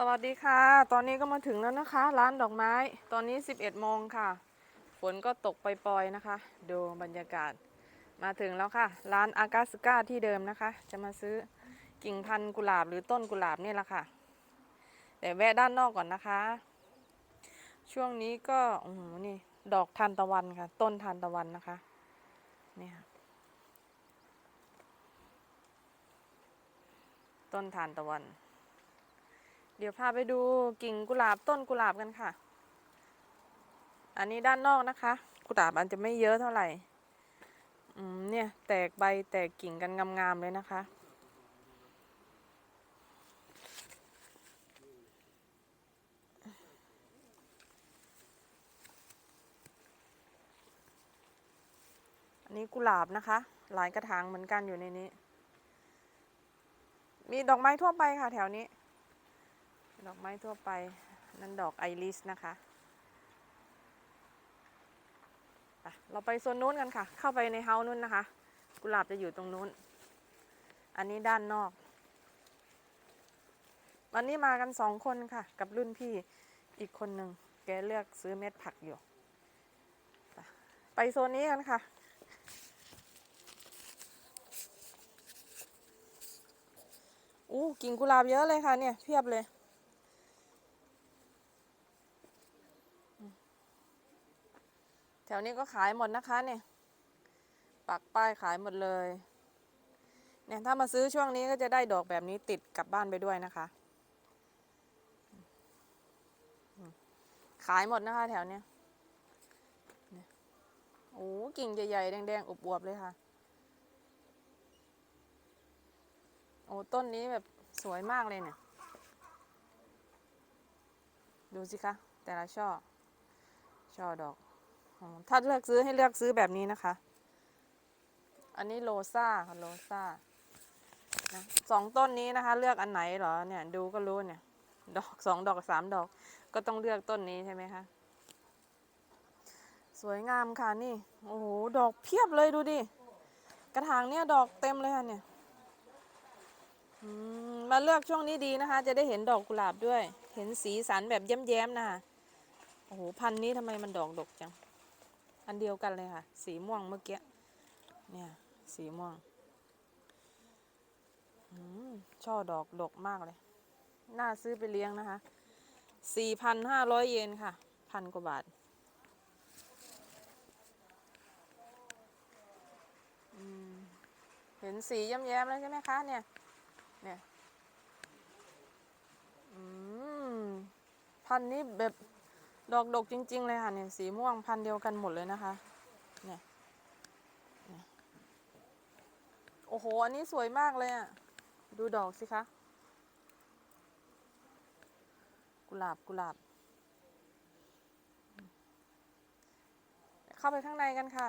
สวัสดีค่ะ ตอนนี้ก็มาถึงแล้วนะคะ ร้านดอกไม้ ตอนนี้ 11โมงค่ะ ฝนก็ตกปล่อยๆนะคะ ดูบรรยากาศ มาถึงแล้วค่ะ ร้านอากาสก้าที่เดิมนะคะ จะมาซื้อกิ่งพันธุ์กุหลาบหรือต้นกุหลาบนี่แหละค่ะแต่แวะด้านนอกก่อนนะคะ ช่วงนี้ก็โอ้โหนี่ ดอกทานตะวันค่ะ ต้นทานตะวันนะคะนี่ค่ะต้นทานตะวัน เดี๋ยวพาไปดูกิ่งกุหลาบต้นกุหลาบกันค่ะ อันนี้ด้านนอกนะคะ กุหลาบอันจะไม่เยอะเท่าไหร่ อืมเนี่ย แตกใบแตกกิ่งกันงามๆเลยนะคะ อันนี้กุหลาบนะคะ หลายกระถางเหมือนกันอยู่ในนี้ มีดอกไม้ทั่วไปค่ะแถวนี้ ดอกไม้ทั่วไป นั่นดอกไอริสนะคะเราไปโซนนู้นกันค่ะ เข้าไปในเฮาส์นู้นนะคะ กุหลาบจะอยู่ตรงนู้น อันนี้ด้านนอก วันนี้มากันสองคนค่ะ กับรุ่นพี่อีกคนหนึ่งแกเลือกซื้อเม็ดผักอยู่ ไปไปโซนนี้กันค่ะ อู้กิ่งกุหลาบเยอะเลยค่ะเนี่ย เพียบเลยอืม แถวนี้ก็ขายหมดนะคะเนี่ยปักป้ายขายหมดเลย เนี่ยถ้ามาซื้อช่วงนี้ก็จะได้ดอกแบบนี้ติดกลับบ้านไปด้วยนะคะ ขายหมดนะคะแถวเนี้ยโอ้กิ่งใหญ่ๆ แดงๆอวบๆเลยค่ะ โอ้ต้นนี้แบบสวยมากเลยเนี่ย ดูสิคะ แต่ละช่อ ช่อดอก ถ้าเลือกซื้อให้เลือกซื้อแบบนี้นะคะ อันนี้โลซ่าค่ะโลซ่านะสองต้นนี้นะคะ เลือกอันไหนเหรอเนี่ย ดูก็รู้เนี่ย ดอกสองดอกสามดอก ก็ต้องเลือกต้นนี้ใช่ไหมคะสวยงามค่ะนี่ โอ้โห ดอกเพียบเลยดูดิ กระถางเนี่ยดอกเต็มเลยค่ะเนี่ยมาเลือกช่วงนี้ดีนะคะ จะได้เห็นดอกกุหลาบด้วย เห็นสีสันแบบแย้มๆนะคะโอ้โห พันนี้ทำไมมันดอกดกจัง อันเดียวกันเลยค่ะ สีม่วงเมื่อกี้ เนี่ย สีม่วงอช่อดอก ดกมากเลย น่าซื้อไปเลี้ยงนะคะ สี่พันห้าร้อยเยนค่ะ พันกว่าบาท เห็นสีแย้มๆแล้วใช่ไหมคะ เนี่ย เนี่ย อืม พันนี้แบบ ดอกดกจริง ๆ เลยค่ะเนี่ยสีม่วงพันเดียวกันหมดเลยนะคะเนี่ยโอ้โห อันนี้สวยมากเลยอะ ดูดอกสิคะ กุหลาบกุหลาบ เข้าไปข้างในกันค่ะ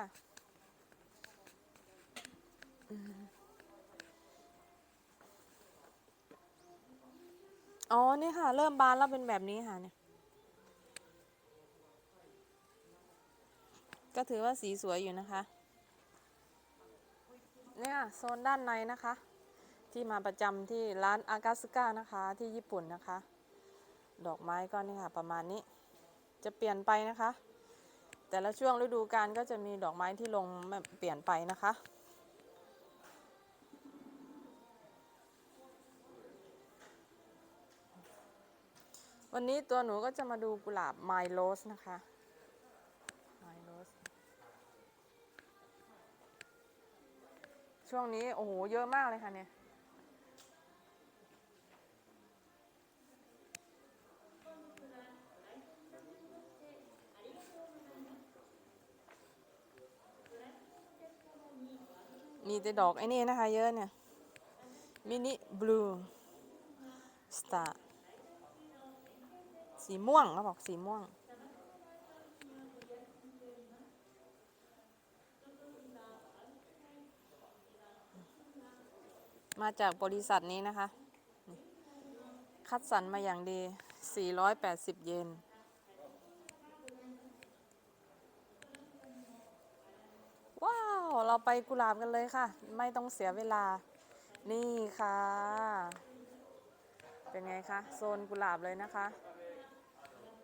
อ๋อ นี่ค่ะ เริ่มบานแล้วเป็นแบบนี้ค่ะเนี่ย ก็ถือว่าสีสวยอยู่นะคะ เนี่ยโซนด้านในนะคะ ที่มาประจำที่ร้านอากาสกานะคะที่ญี่ปุ่นนะคะ ดอกไม้ก็นี่ค่ะประมาณนี้ จะเปลี่ยนไปนะคะ แต่ละช่วงฤดูกาลก็จะมีดอกไม้ที่ลงเปลี่ยนไปนะคะวันนี้ตัวหนูก็จะมาดูกุหลาบไมโลสนะคะ ช่วงนี้ โอ้โห เยอะมากเลยค่ะเนี่ย มีแต่ดอกไอ้นี่นะคะ เยอะเนี่ย มินิบลูสตาร์สีม่วงเขาบอกสีม่วง มาจากบริษัทนี้นะคะ คัดสรรมาอย่างดี 480 เยนว้าว เราไปกุหลาบกันเลยค่ะ ไม่ต้องเสียเวลา นี่ค่ะ เป็นไงคะ โซนกุหลาบเลยนะคะ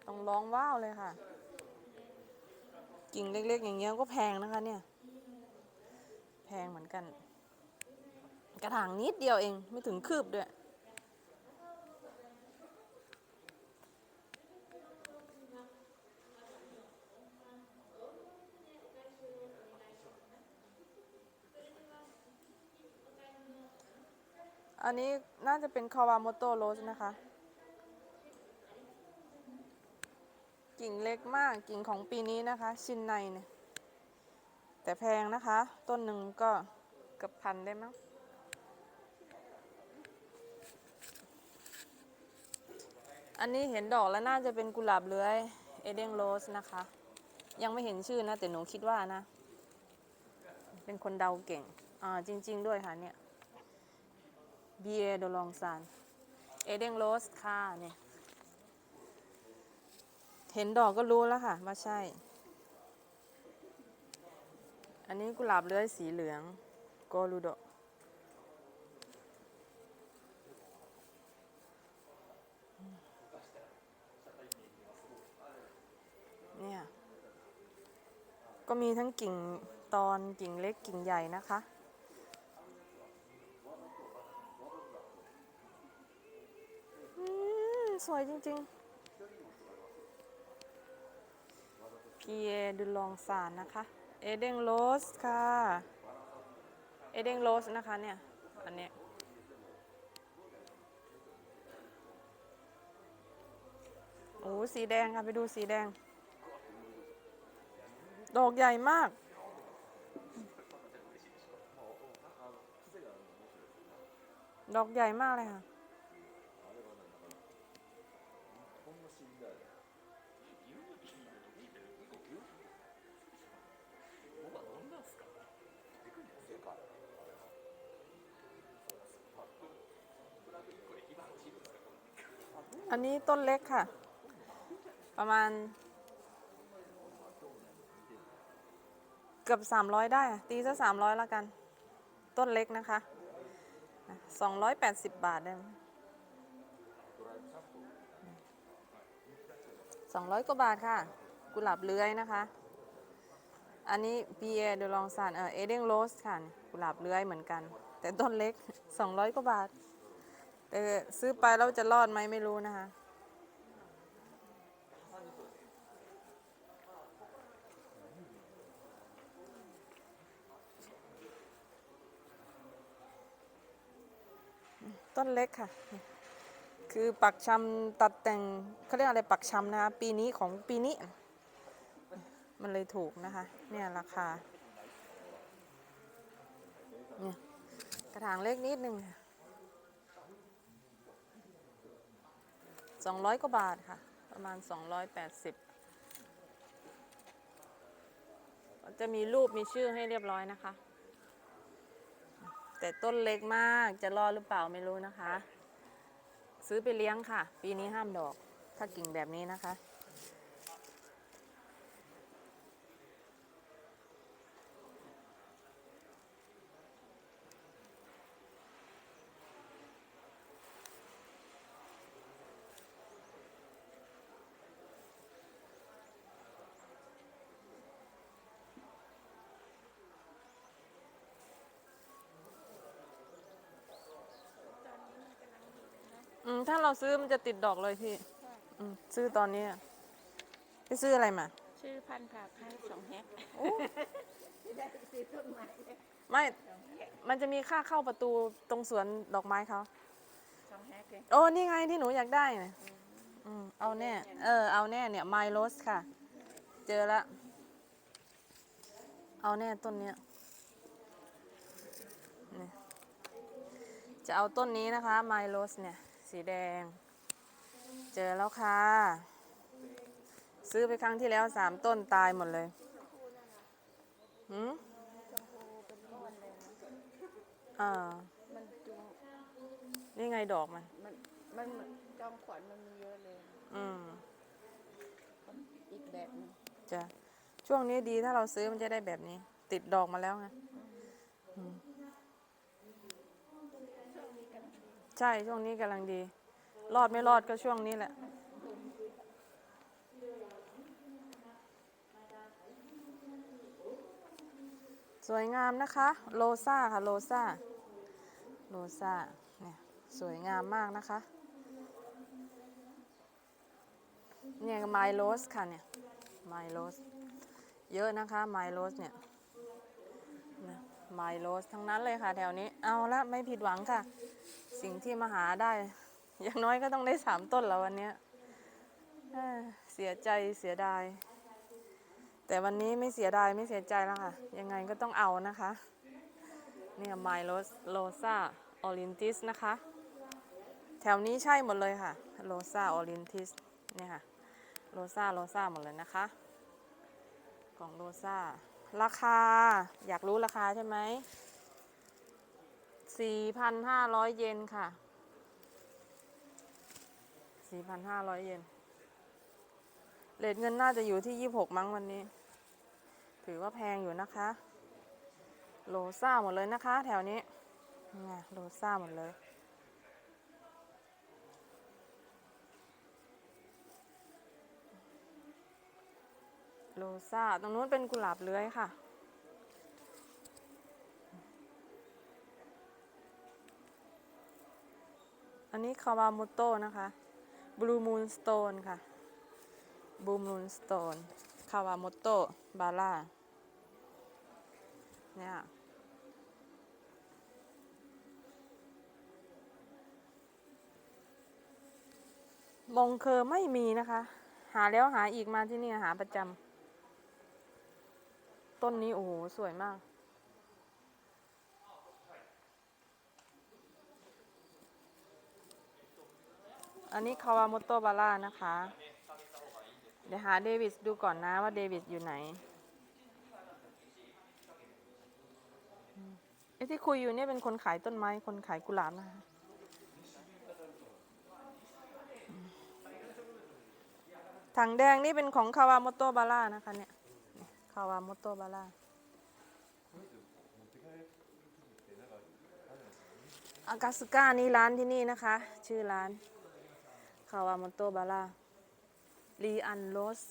ต้องร้องว้าวเลยค่ะ กิ่งเล็กๆ อย่างเงี้ยก็แพงนะคะเนี่ย แพงเหมือนกัน กระถางนิดเดียวเองไม่ถึงคืบด้วย อันนี้น่าจะเป็นคาวาโมโตโรสนะคะ กิ่งเล็กมากกิ่งของปีนี้นะคะ ชินในเนี่ยแต่แพงนะคะ ต้นหนึ่งก็เกือบพันได้มั้ง อันนี้เห็นดอกแล้วน่าจะเป็นกุหลาบเลื้อยเอเดนโรสนะคะ ยังไม่เห็นชื่อนะ แต่หนูคิดว่านะ เป็นคนเดาเก่ง อ่าจริง ๆ ด้วยค่ะเนี่ยเบียร์ดลองซานเอเดนโรสค่ะเนี่ยเห็นดอกก็รู้แล้วค่ะว่าใช่ อันนี้กุหลาบเลื้อยสีเหลืองโกลูโดเนี่ย ก็มีทั้งกิ่งตอนกิ่งเล็กกิ่งใหญ่นะคะ สวยจริงๆ พีเอดูลองสารนะคะ เอเดงโรสค่ะ เอเดงโรสนะคะเนี่ย อันเนี้ยโอ้สีแดงค่ะ ไปดูสีแดง ดอกใหญ่มาก ดอกใหญ่มากเลยค่ะ อันนี้ต้นเล็กค่ะ ประมาณ เกือบ 300 ได้ ตีซะ300แล้วกัน ต้นเล็กนะคะ 280 บาทได้ไหม200กว่าบาทค่ะ กุหลาบเลื้อยนะคะ อันนี้ปีเอเดลองซานเออเอเดนโรสค่ะ กุหลาบเลื้อยเหมือนกัน แต่ต้นเล็ก 200 กว่าบาท แต่ซื้อไปแล้วจะรอดไหมไม่รู้นะคะ ต้นเล็กค่ะ คือปักชำตัดแต่งเขาเรียกอะไรปักชำนะคะปีนี้ของปีนี้ มันเลยถูกนะคะ เนี่ยราคาเนี่ยกระถางเล็กนิดนึงสองร้อยกว่าบาทค่ะ ประมาณ280จะมีรูปมีชื่อให้เรียบร้อยนะคะ แต่ต้นเล็กมากจะรอดหรือเปล่าไม่รู้นะคะ ซื้อไปเลี้ยงค่ะ ปีนี้ห้ามดอก ถ้ากิ่งแบบนี้นะคะ ถ้าเราซื้อมันจะติดดอกเลยพี่อืมซื้อตอนนี้อะพี่ซื้ออะไรมา ชื่อพันธุ์ผักให้สองแฮกไม่ มันจะมีค่าเข้าประตูตรงสวนดอกไม้เขา สองแฮกเลยโอ้นี่ไงที่หนูอยากได้นะอืมเอาแน่ เออ เอาแน่เนี่ยไมโลสค่ะ เจอละ เอาแน่ต้นเนี้ยนี่จะเอาต้นนี้นะคะไมโลสเนี่ย สีแดง เจอแล้วค่ะ ซื้อไปครั้งที่แล้วสามต้นตายหมดเลยหืมอ่า มันจูนี่ไงดอกมัน มัน มันเหมือนจอมขวัญมันมีเยอะเลย อืม อีกแบบหนึง จะช่วงนี้ดีถ้าเราซื้อมันจะได้แบบนี้ ติดดอกมาแล้วไงอืม ใช่ช่วงนี้กำลังดี รอดไม่รอดก็ช่วงนี้แหละ สวยงามนะคะ โลซ่าค่ะ โลซ่า โลซ่า เนี่ย สวยงามมากนะคะ เนี่ยไมโลสค่ะเนี่ยไมโลส เยอะนะคะไมโลสเนี่ย ไมโลสทั้งนั้นเลยค่ะ แถวนี้เอาละไม่ผิดหวังค่ะ สิ่งที่มาหาได้ อย่างน้อยก็ต้องได้สามต้นแล้ววันนี้เสียใจเสียดาย แต่วันนี้ไม่เสียดายไม่เสียใจแล้วค่ะ ยังไงก็ต้องเอานะคะ เนี่ยไมโลสโลซาออรินติสนะคะ แถวนี้ใช่หมดเลยค่ะโลซาออรินติสเนี่ยค่ะโลซาโลซาหมดเลยนะคะ ของโลซา ราคา อยากรู้ราคาใช่ไหม4,500เยนค่ะ4,500เยนเลทเงินน่าจะอยู่ที่26มั้งวันนี้ ถือว่าแพงอยู่นะคะ โลซ่าหมดเลยนะคะ แถวนี้นี่ไงโลซ่าหมดเลย โลซาตรงนู้นเป็นกุหลาบเลื้อยค่ะ อันนี้คาวาโมโตะนะคะบลูมูนสโตนค่ะบลูมูนสโตนคาวาโมโตะบาร่าเนี่ยมงเคอร์ไม่มีนะคะ หาแล้วหาอีกมาที่นี่หาประจำ ต้นนี้โอ้โหสวยมาก อันนี้คาวาโมโตบาร่านะคะ เดี๋ยวหาเดวิสดูก่อนนะว่าเดวิสอยู่ไหนอืมไอ้ที่คุยอยู่เนี่ยเป็นคนขายต้นไม้ คนขายกุหลาบนะคะถังแดงนี่เป็นของคาวาโมโตบาร่านะคะเนี่ย คาวาโมโตบาร่าอากาสก้านี่ร้านที่นี่นะคะ ชื่อร้านคาวาโมโตบาร่าลีอันโรส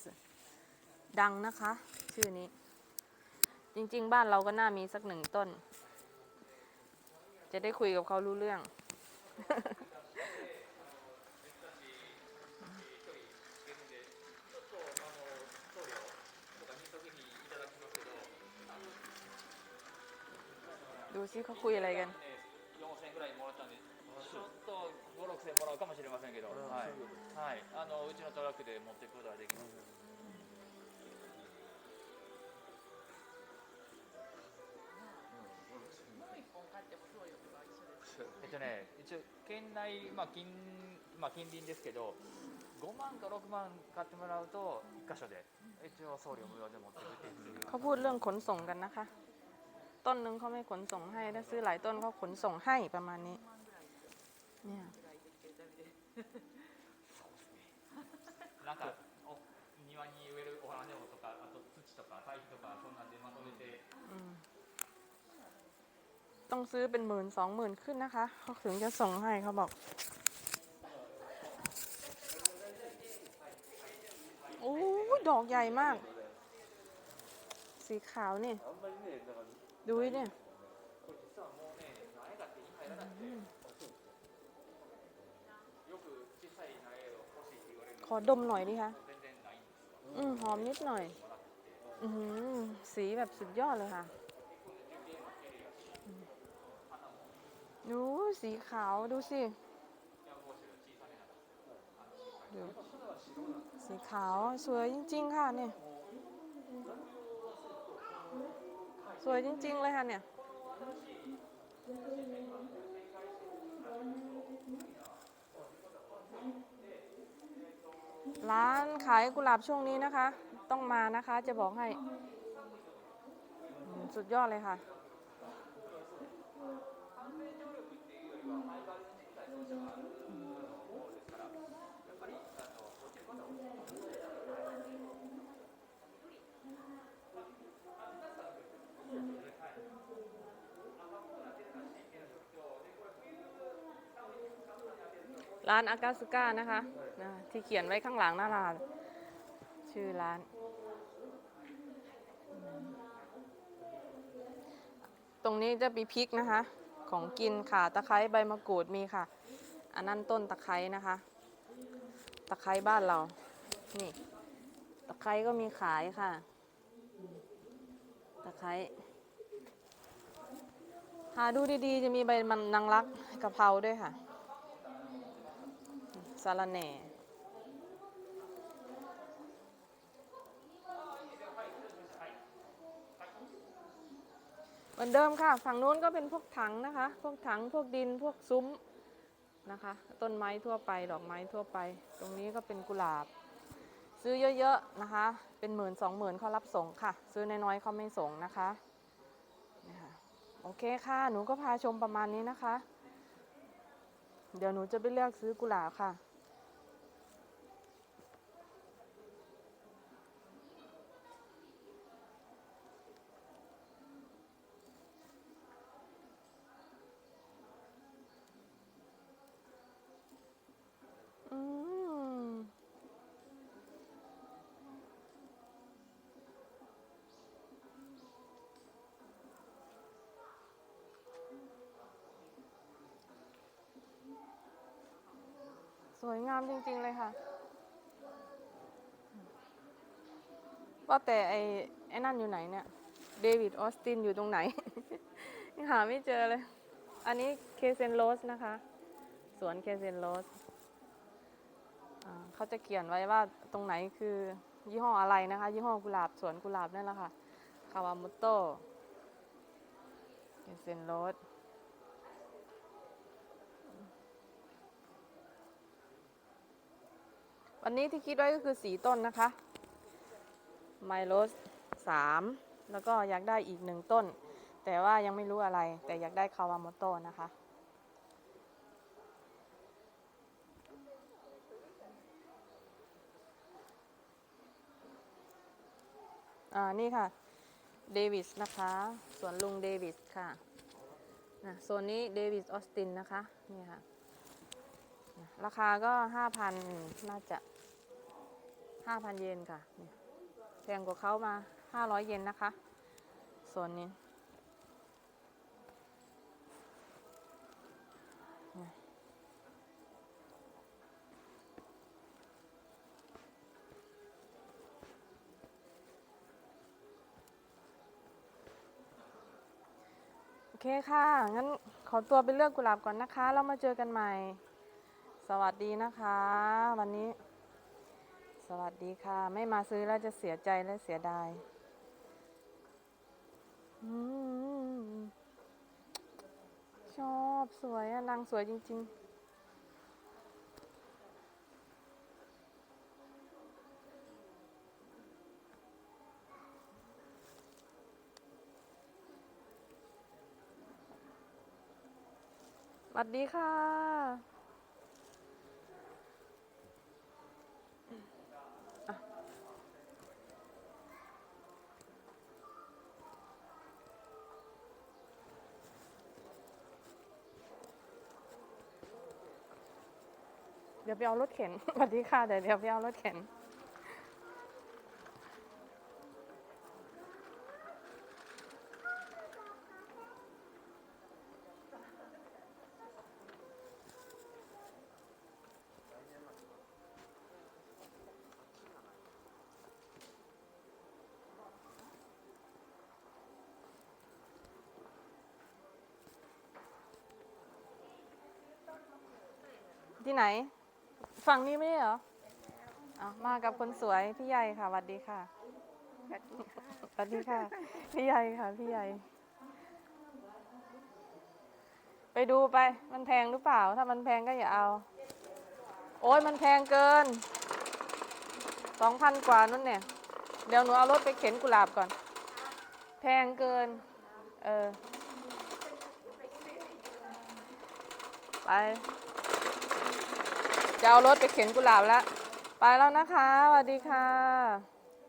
ดังนะคะ ชื่อนี้ จริงๆ บ้านเราก็น่ามีสักหนึ่งต้น จะได้คุยกับเขารู้เรื่อง ซิเขาคุยอะไรกัน 4000円ぐらいもらったんで、ちょっと5、6000円もらうかもしれませんけど、はい、はい、あのうちのトラックで持っていくことができます。えっとね、一応県内、まあ近まあ、近隣ですけど、5万か6万買ってもらうと1箇所で一応送料無料で持っていくっていう เขาพูดเรื่องขนส่งกันนะคะ ต้นหนึ่งเขาไม่ขนส่งให้ ถ้าซื้อหลายต้นเขาขนส่งให้ประมาณนี้ เนี่ย なんかお庭に植えるお花でもとかあと土とか堆肥とかそんなんでまとめて อืมต้องซื้อเป็นหมื่นสองหมื่นขึ้นนะคะ เขาถึงจะส่งให้เขาบอก โอ้ยดอกใหญ่มาก สีขาวนี่ ดูดิเนี่ย 実はもうね苗だって今やら ดูเนี่ยขอดมหน่อยนี่คะอืมหอมนิดหน่อย อืมสีแบบสุดยอดเลยค่ะ ดูสีขาวดูสิดูสีขาวสวยจริง ๆ ค่ะเนี่ย สวยจริง ๆ เลยค่ะเนี่ย ร้านขายกุหลาบช่วงนี้นะคะ ต้องมานะคะจะบอกให้ สุดยอดเลยค่ะ Thank. ร้านอากาสุก้านะคะนะที่เขียนไว้ข้างหลังหน้าร้าน ชื่อร้าน ตรงนี้จะมีพริกนะคะ ของกินค่ะตะไคร้ใบมะกรูดมีค่ะ อันนั้นต้นตะไคร้นะคะ ตะไคร้บ้านเรา นี่ ตะไคร้ก็มีขายค่ะ ตะไคร้หาดูดีๆ จะมีใบมันนางรักกะเพราด้วยค่ะ สาระแหน่เหมือนเดิมค่ะ ฝั่งนู้นก็เป็นพวกถังนะคะ พวกถังพวกดินพวกซุ้มนะคะ ต้นไม้ทั่วไปดอกไม้ทั่วไป ตรงนี้ก็เป็นกุหลาบ ซื้อเยอะๆนะคะ เป็นหมื่นสองหมื่นเขารับส่งค่ะ ซื้อน้อยๆเขาไม่ส่งนะคะนี่ค่ะโอเคค่ะ หนูก็พาชมประมาณนี้นะคะ เดี๋ยวหนูจะไปเลือกซื้อกุหลาบค่ะ วยงามจริง ๆ เลยค่ะ ว่าแต่ไอ้ไอ้นั่นอยู่ไหนเนี่ย เดวิดออสตินอยู่ตรงไหนยังหาไม่เจอเลย อันนี้เคเซนโรสนะคะ สวนเคเซนโรสเขาจะเขียนไว้ว่าตรงไหนคือยี่ห้ออะไรนะคะ ยี่ห้อกุหลาบสวนกุหลาบนั่นแหละค่ะคาวามุโตเคเซนโรส วันนี้ที่คิดไว้ก็คือสีต้นนะคะ ไมโลสสามแล้วก็อยากได้อีกหนึ่งต้น แต่ว่ายังไม่รู้อะไร แต่อยากได้คาวามโตะนะคะ อ่า นี่ค่ะ เดวิสนะคะ สวนลุงเดวิสค่ะนะโซนนี้เดวิสออสตินนะคะ นี่ค่ะ ราคาก็5,000น่าจะ 5,000เยนค่ะแพงกว่าเขามา500เยนนะคะโซนนี้โอเคค่ะ งั้นขอตัวไปเลือกกุหลาบก่อนนะคะ แล้วมาเจอกันใหม่ สวัสดีนะคะ วันนี้ สวัสดีค่ะ ไม่มาซื้อแล้วจะเสียใจและเสียดายอชอบสวยอะนางสวยจริง ๆสวัสดีค่ะ เดี๋ยวไปเอารถเข็นสวัสดีค่ะเดี๋ยวเดี๋ยวไปเอารถเข็นที่ไหน ฝั่งนี้ไม่ใช่เหรอมากับคนสวยพี่ใหญ่ค่ะวัสดีค่ะสวัสดีค่ะสวัสดีค่ะ พี่ใหญ่ค่ะ พี่ใหญ่ ไปดูไป มันแพงหรือเปล่า ถ้ามันแพงก็อย่าเอา โอ้ยมันแพงเกิน สองพันกว่านั่นเนี่ย เดี๋ยวหนูเอารถไปเข็นกุหลาบก่อน แพงเกิน เออ ไป จะเอารถไปเข็นกุหลาบแล้ว ไปแล้วนะคะสวัสดีค่ะ